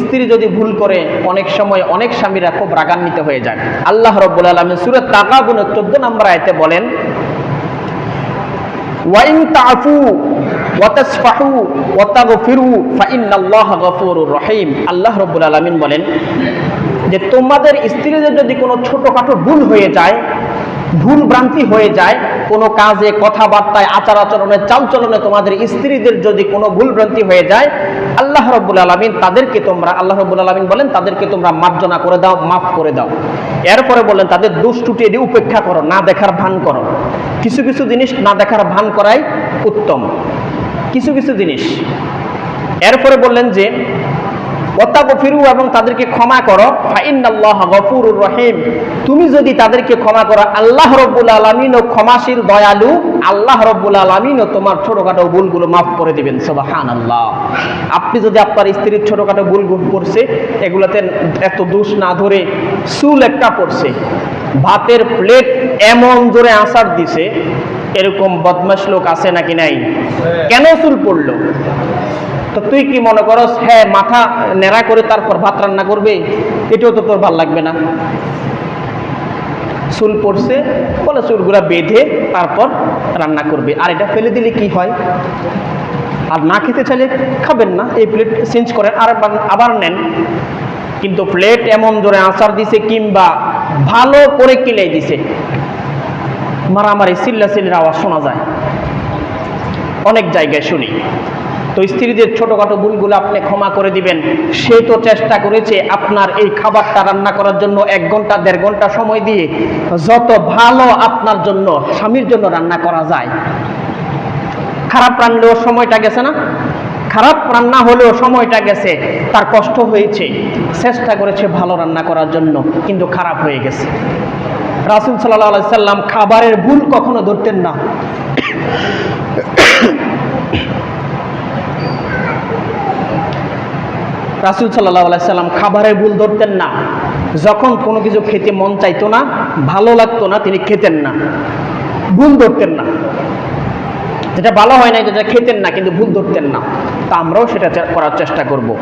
স্ত্রী যদি ভুল করে, অনেক সময় অনেক স্বামীরা খুব রাগান্বিত হয়ে যায়। আল্লাহ রব্বুল আলমিন সুরত তাকাবুনের চোদ্দ নম্বর আয়তে বলেন, ওয়াইন তাফু ওয়াতাসফাহু ওয়াতাগফিরু গফুরুর রহিম। আল্লাহ রাব্বুল আলামিন বলেন, যে তোমাদের স্ত্রীদের যদি কোনো ছোটখাটো ভুল হয়ে যায় ভুল ভ্রান্তি হয়ে যায়, কোনো কাজে, কথাবার্তায় আচার আচরণে চালচলনে তোমাদের স্ত্রীদের যদি কোনো ভুল ভ্রান্তি হয়ে যায়, আল্লাহ রব্বুল আলমিন তাদেরকে তোমরা, আল্লাহ রব্বুল আলমিন বলেন, তাদেরকে তোমরা মার্জনা করে দাও, মাফ করে দাও। এরপরে বললেন তাদের দোষ টুটি এটি উপেক্ষা করো, না দেখার ভান করো। কিছু কিছু জিনিস না দেখার ভান করাই উত্তম। কিছু কিছু জিনিস। এরপরে বললেন যে ফিরু এবং তাদেরকে ক্ষমা করো। ফাইনাল্লাহ গফুরুর রহিম। তুমি যদি তাদেরকে ক্ষমা করো, আল্লাহ রব্বুল আলমিন ও ক্ষমাশীল, দয়ালু। আল্লাহ রব্বুল আলমিন ও তোমার ছোটখাটো ভুলগুলো মাফ করে দিবেন। সোবাহান আল্লাহ আপনি যদি আপনার স্ত্রীর ছোটখাটো ভুল করছে, এগুলোতে এত দোষ না ধরে চুল একটা পড়ছে ভাতের প্লেট এমন জোরে আসার দিছে, এরকম বদমাশ লোক আছে নাকি নাই? কেন চুল পড়ল তো তুই কি মনে করস হ্যাঁ মাথা নেড়া করে তারপর ভাত রান্না করবে? এটাও তো তোর ভালো লাগবে না। চুল পড়ছে, বলে চুলগুলা বেঁধে তারপর রান্না করবে। আর এটা ফেলে দিলে কি হয়? আর না খেতে চাইলে খাবেন না। এই প্লেট চেঞ্জ করেন, আর আবার- নেন। কিন্তু প্লেট এমন জোরে আচার দিছে কিংবা ভালো করে কিলে দিছে। মারামারি চিল্লা চিল্লির আওয়াজ শোনা যায়। অনেক জায়গায় শুনি। তো স্ত্রীদের ছোটখাটো ভুলগুলো আপনি ক্ষমা করে দিবেন। সে তো চেষ্টা করেছে আপনার এই খাবারটা রান্না করার জন্য এক ঘণ্টা, দেড় ঘণ্টা সময় দিয়ে। যত ভালো আপনার জন্য, স্বামীর জন্য রান্না করা যায়। খারাপ রান্নলেও সময়টা গেছে না? খারাপ রান্না হলেও সময়টা গেছে, তার কষ্ট হয়েছে। চেষ্টা করেছে ভালো রান্না করার জন্য, কিন্তু খারাপ হয়ে গেছে। রাসুল সাল্লাহ সাল্লাম খাবারের ভুল কখনো ধরতেন না। রাসুল সাল্লাহ সাল্লাম খাবারে ভুল ধরতেন না। যখন কোনো কিছু খেতে মন চাইতো না, ভালো লাগতো না, তিনি খেতেন না। ভুল ধরতেন না। যেটা ভালো হয় না যেটা খেতেন না, কিন্তু ভুল ধরতেন না। তা আমরাও সেটা করার চেষ্টা করব।